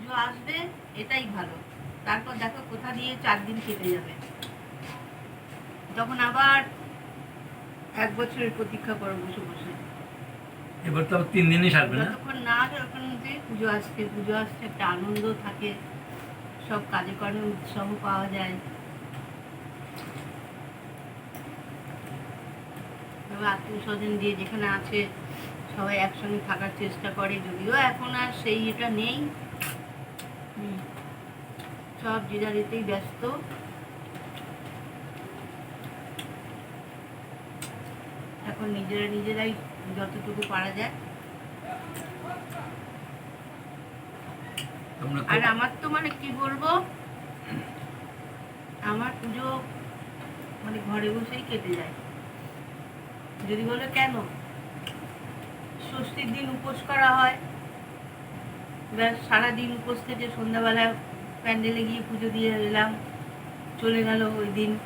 পুজো আসবে এটাই ভালো। তারপর দেখো কোথা দিয়ে চার দিন কেটে যাবে। তখন আবার এক বছরের প্রতীক্ষা করো বসে বসে। এবার তো তিন দিনই সারবে না? যতক্ষণ না তখন যে পুজো আসছে পুজো আসছে একটা আনন্দ থাকে। সব কাজে কর্মে উৎসাহ পাওয়া যায়। তবে আত্মীয় স্বজন দিয়ে যেখানে আছে সবাই একসঙ্গে থাকার চেষ্টা করে যদিও এখন আর সেই এটা নেই। সব যে যার এতেই ব্যস্ত। এখন নিজেরা নিজেরাই যতটুকু পারা যায়। আর আমার তো মানে কি বলব? আমার পুজো মানে ঘরে বসেই কেটে যায়। যদি বলো কেন? ষষ্ঠীর দিন উপোস করা হয়। ব্যাস সারাদিন উপোস থেকে সন্ধ্যাবেলা প্যান্ডেলে গিয়ে পুজো দিয়ে এলাম চলে গেল ওই দিন।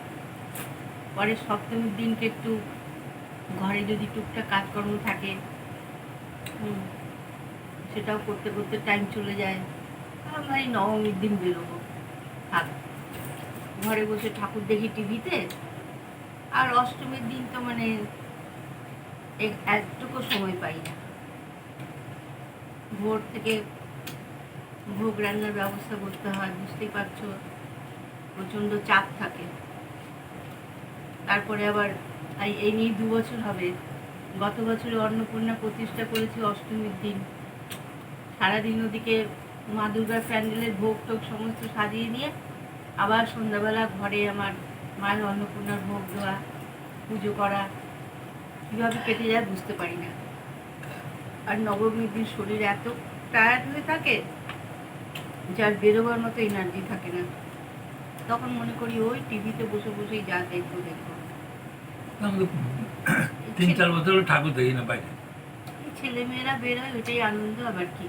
পরে সপ্তমীর দিনকে একটু ঘরে যদি টুকটাক কাজকর্ম থাকে হুম, সেটাও করতে করতে টাইম চলে যায়। আমরা এই নবমীর দিন বেরোবো। থাক। ঘরে বসে ঠাকুর দেখি টিভিতে আর অষ্টমীর দিন তো মানে এক- একটুকু সময় পাই না। ভোর থেকে ভোগ রান্নার ব্যবস্থা করতে হয়, বুঝতেই পারছ? প্রচণ্ড চাপ থাকে। তারপরে আবার এই- নিয়ে দু বছর হবে। গত বছরে অন্নপূর্ণা প্রতিষ্ঠা করেছি অষ্টমীর দিন। সারাদিন ওদিকে মা দুর্গার প্যান্ডেলের ভোগ টোগ সমস্ত সাজিয়ে নিয়ে আবার সন্ধ্যাবেলা ঘরে আমার মায়ের অন্নপূর্ণার ভোগ দেওয়া, পুজো করা। কীভাবে কেটে যায় বুঝতে পারি না। আর নবমীর দিন শরীর এত টায়ার্ড হয়ে থাকে যার বেরোবার মতো এনার্জি থাকে না। তখন মনে করি ওই টিভিতে বসে বসেই যা দেখব দেখব। তিন চার বছর ঠাকুর দেখি না বাইরে। ছেলেমেয়েরা বেরোয় ওইটাই আনন্দ আবার কি?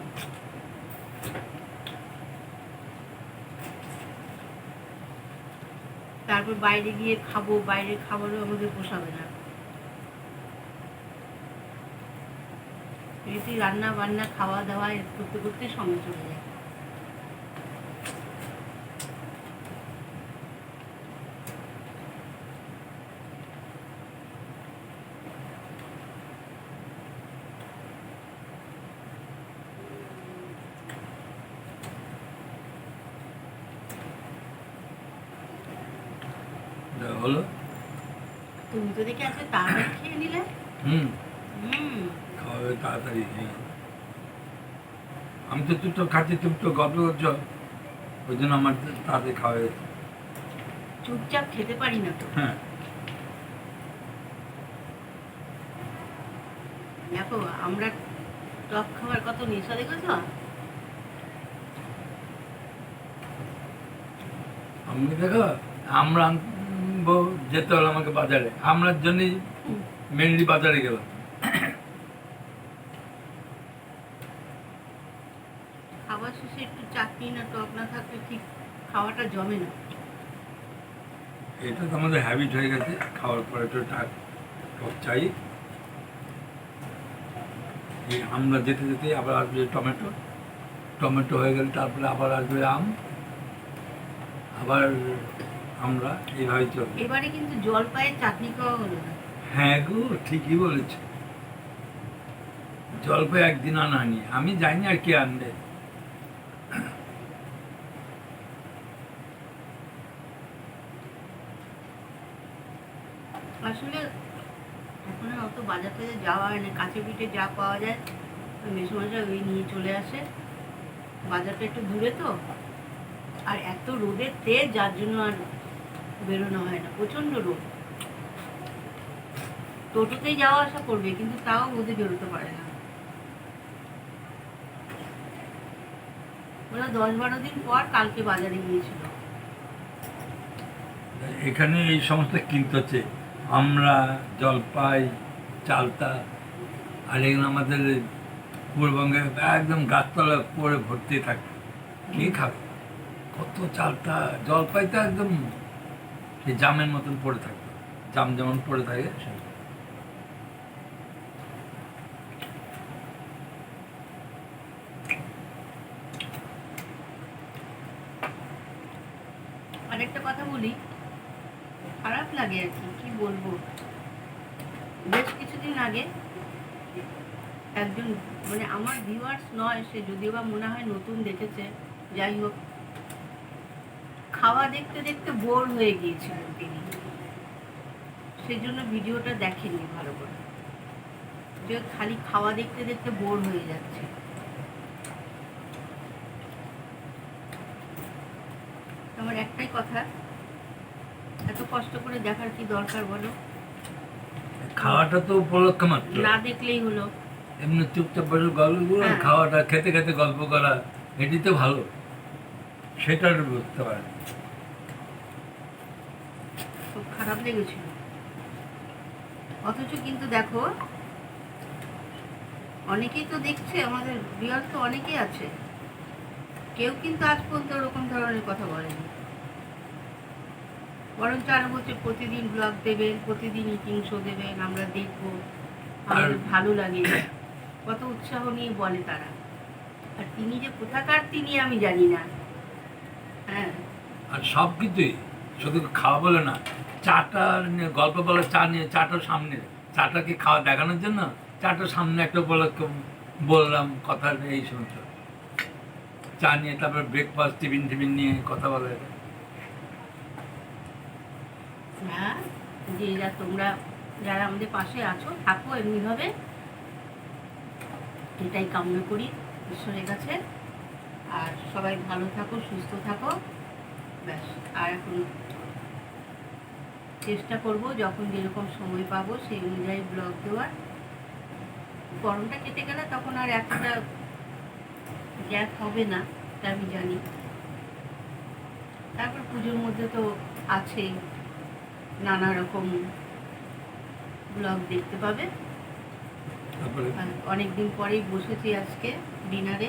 তারপর বাইরে গিয়ে খাব বাইরের খাবারও আমাদের পোষাবে না। রীতি রান্না বান্না খাওয়া দাওয়া করতে করতে সময় চলে যায়। হলো? তুমি তো দেখে আজকে তাড়াতাড়ি খেয়ে নিলে। হুম। হুম। তাড়াতাড়ি হ্যাঁ। আমি তো তুই তো খাচ্ছি তুমি তো গল্প করছ। ওই জন্য আমার তাড়াতাড়ি খাওয়া চুপচাপ খেতে পারি না তো। হ্যাঁ। দেখো আমরা টক খাবার কত নেশা দেখেছ? আমি দেখো আমরা আনব যেতে হলো আমাকে বাজারে। আমরার জন্যই মেনলি বাজারে গেলাম। খাবার শেষে একটু চাটনি না টক না থাকলে ঠিক খাওয়াটা জমে না। এটা তো আমাদের হ্যাবিট হয়ে গেছে খাওয়ার পরে একটু টাক টক চাই। এই আমরা যেতে যেতে আবার আসবে টমেটো। টমেটো হয়ে গেলে তারপরে আবার আসবে আম। আবার আমরা এইভাবেই চলবে। এবারে কিন্তু জলপাইয়ের চাটনি খাওয়া হলো না। হ্যাঁ গো ঠিকই বলেছ। জলপাই একদিন আনানি আমি জানি আর কি আনবে। আসলে এখন অত বাজার টাজার যাওয়া হয় না। কাছে পিঠে যা পাওয়া যায় ওই মেসোমশাই ওই নিয়ে চলে আসে। বাজারটা একটু দূরে তো। আর এত রোদের তেজ যার জন্য আর বেরোনো হয় না প্রচণ্ড রোদ। টোটোতেই যাওয়া আসা করবে কিন্তু তাও রোদে বেরোতে পারে না। ওরা দশ বারো দিন পর কালকে বাজারে গিয়েছিল। এখানে এই সমস্ত কিনতে হচ্ছে। আমরা জলপাই চালতা আর এগুলো আমাদের পূর্ববঙ্গে একদম গাছতলা পরে ভর্তি থাকে। কে খাবে? কত চালতা জলপাইটা একদম যে জামের মতন পড়ে থাকবে। জাম যেমন পড়ে থাকে আরেকটা কথা বলি। খারাপ লাগে আর কি কি বলব? বেশ কিছুদিন আগে একজন মানে আমার ভিউয়ার্স নয়, সে যদিও বা মনে হয় নতুন দেখেছে, যাই হোক খাওয়া দেখতে দেখতে বোর হয়ে গিয়েছিলেন তিনি। সেই জন্য ভিডিওটা দেখেননি ভালো করে। যে খালি খাওয়া দেখতে দেখতে বোর হয়ে যাচ্ছে। আমার একটাই কথা এত কষ্ট করে দেখার কি দরকার বলো? খাওয়াটা তো উপলক্ষ মাত্র। না দেখলেই হলো। এমনি চুপচাপ বসে গল্প হ্যাঁ। খাওয়াটা খেতে খেতে গল্প করা এটি তো ভালো। সেটা বুঝতে পারে খুব খারাপ লেগেছিল। অথচ কিন্তু দেখো অনেকেই তো দেখছে আমাদের বিয়ার তো অনেকেই আছে। কেউ কিন্তু আজ পর্যন্ত ওরকম ধরনের কথা বলেনি। বরঞ্চ আরও বলছে প্রতিদিন ব্লগ দেবেন প্রতিদিন ইটিং শো দেবেন আমরা দেখব আমাদের আর- ভালো লাগে। কত উৎসাহ নিয়ে বলে তারা। আর তিনি যে কোথাকার তিনি আমি জানি না। আর সব কিছুই শুধু খাওয়া বলে না চাটা নিয়ে গল্প বলে চা নিয়ে চাটার সামনে চাটাকে খাওয়া দেখানোর জন্য চাটার সামনে একটা উপলক্ষ বললাম কথা এই শুনছ। চা নিয়ে তারপর ব্রেকফাস্ট টিফিন টিফিন নিয়ে কথা বলে। হ্যাঁ যে যা তোমরা যারা আমাদের পাশে আছো থাকো এমনিভাবে। এটাই কামনা করি ঈশ্বরের কাছে। আর সবাই ভালো থাকো সুস্থ থাকো। ব্যাস আর এখন চেষ্টা করব যখন যেরকম সময় পাবো সেই অনুযায়ী ব্লগ দেওয়ার। গরমটা কেটে গেলে তখন আর এতটা গ্যাপ হবে না তা আমি জানি। তারপর পুজোর মধ্যে তো আছেই নানা রকম ব্লগ দেখতে পাবে। অনেকদিন পরেই বসেছি আজকে ডিনারে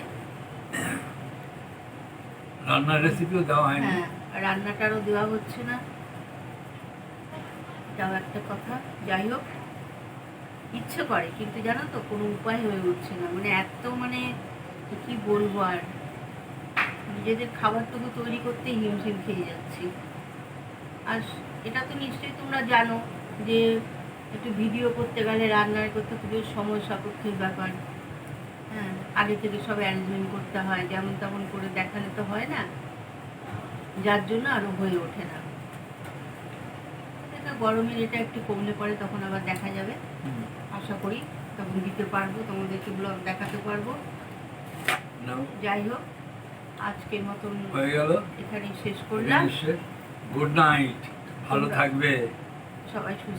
রান্নার রেসিপিও দেওয়া হয়নি। হ্যাঁ রান্নাটারও দেওয়া হচ্ছে না। এটাও একটা কথা। যাই হোক, ইচ্ছে করে, কিন্তু জানো তো, কোনো উপায় হয়ে উঠছে না। মানে এত মানে কি বলব আর? নিজেদের খাবারটুকু তৈরি করতে হিমশিম খেয়ে যাচ্ছি। আর এটা তো নিশ্চয়ই তোমরা জানো যে, একটু ভিডিও করতে গেলে রান্নার করতে খুবই সময় সাপেক্ষের ব্যাপার। আগে থেকে সব অ্যারেঞ্জমেন্ট করতে হয় যেমন তেমন করে দেখালে তো হয় না। যার জন্য আরও হয়ে ওঠে না। গরমের এটা একটু কমলে পরে তখন আবার দেখা যাবে। আশা করি তখন দিতে পারব তোমাদেরকে ব্লগ দেখাতে পারব। যাই হোক আজকের মতন হয়ে গেল। এখানেই শেষ করলাম। গুড নাইট ভালো থাকবে। সবাই সুস্থ